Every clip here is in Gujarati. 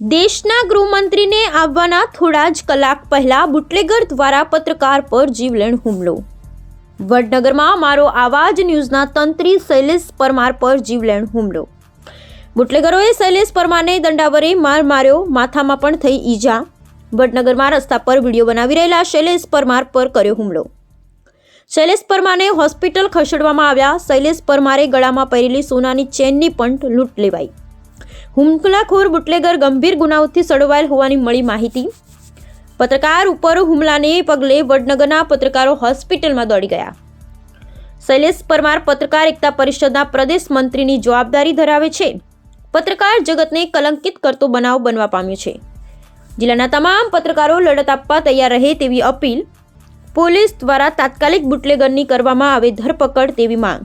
દેશના ગૃહમંત્રીને આવવાના થોડા જ કલાક પહેલા બુટલેગર દ્વારા પત્રકાર પર જીવલેણ હુમલો. વડનગરમાં મારો આવાજ ન્યૂઝના તંત્રી શૈલેષ પરમાર પર જીવલેણ હુમલો. બુટલેગરોએ શૈલેષ પરમારને દંડાવરે માર માર્યો, માથામાં પણ થઈ ઈજા. વડનગરમાં રસ્તા પર વીડિયો બનાવી રહેલા શૈલેષ પરમાર પર કર્યો હુમલો. શૈલેષ પરમારને હોસ્પિટલ ખસેડવામાં આવ્યા. શૈલેષ પરમારે ગળામાં પહેરેલી સોનાની ચેનની પણ લૂંટ લેવાઈ. હુમલાખોર બુટલેગર ગંભીર ગુનાઓથી સડવાયેલ હોવાની મળી માહિતી. પત્રકાર ઉપર હુમલાને પગલે વડનગરના પત્રકારો હોસ્પિટલમાં દોડી ગયા. શૈલેષ પરમાર પત્રકાર એકતા પરિષદના પ્રદેશ મંત્રીની જવાબદારી ધરાવે છે. પત્રકાર જગતને કલંકિત કરતો બનાવ બનવા પામ્યો છે. જિલ્લાના તમામ પત્રકારો લડત આપવા તૈયાર રહે તેવી અપીલ પોલીસ દ્વારા તાત્કાલિક બુટલેગરની કરવામાં આવે ધરપકડ તેવી માંગ.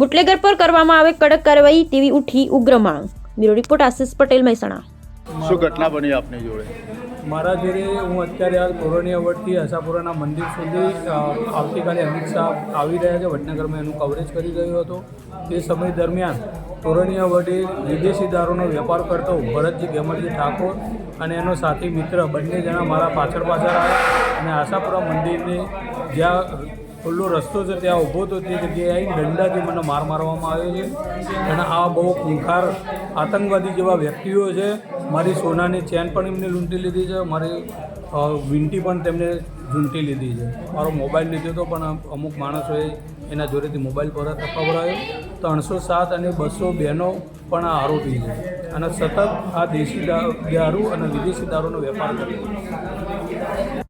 બુટલેગર પર કરવામાં આવે કડક કાર્યવાહી તેવી ઉઠી ઉગ્ર માંગ. Bureau report Ashish Patel Mehsana. શું ઘટના બની આપની જોડે? મારા જોડે હું અત્યારે હાલ કોરોનિયા વડથી આશાપુરાના મંદિર સુધી આવતીકાલે અમિત શાહ આવી રહ્યા છે. વડનગરમાં એનું કવરેજ કરી રહ્યો હતો. તે સમય દરમિયાન કોરોનિયા વડે વિદેશી દારૂનો વેપાર કરતો ભરતજી ગેમરજી ઠાકોર અને એનો સાથી મિત્ર બંને જણા મારા પાછળ પાછળ આવ્યા અને આશાપુરા મંદિરની જ્યાં ખુલ્લો રસ્તો છે ત્યાં ઊભો હતો તે જગ્યાએ આવીને દંડાથી મને માર મારવામાં આવ્યો છે. અને આ બહુ ખૂંખાર આતંકવાદી જેવા વ્યક્તિઓ છે. મારી સોનાની ચેન પણ એમને લૂંટી લીધી છે. મારી વીંટી પણ તેમને ઝૂંટી લીધી છે. મારો મોબાઈલ લીધો હતો પણ અમુક માણસોએ એના જોડેથી મોબાઈલ પર અપાવડાયો ત્રણસો સાત અને બસો બહેનો પણ આ આરોપી છે. અને સતત આ દેશી દારૂ અને વિદેશી દારૂનો વેપાર કરે છે.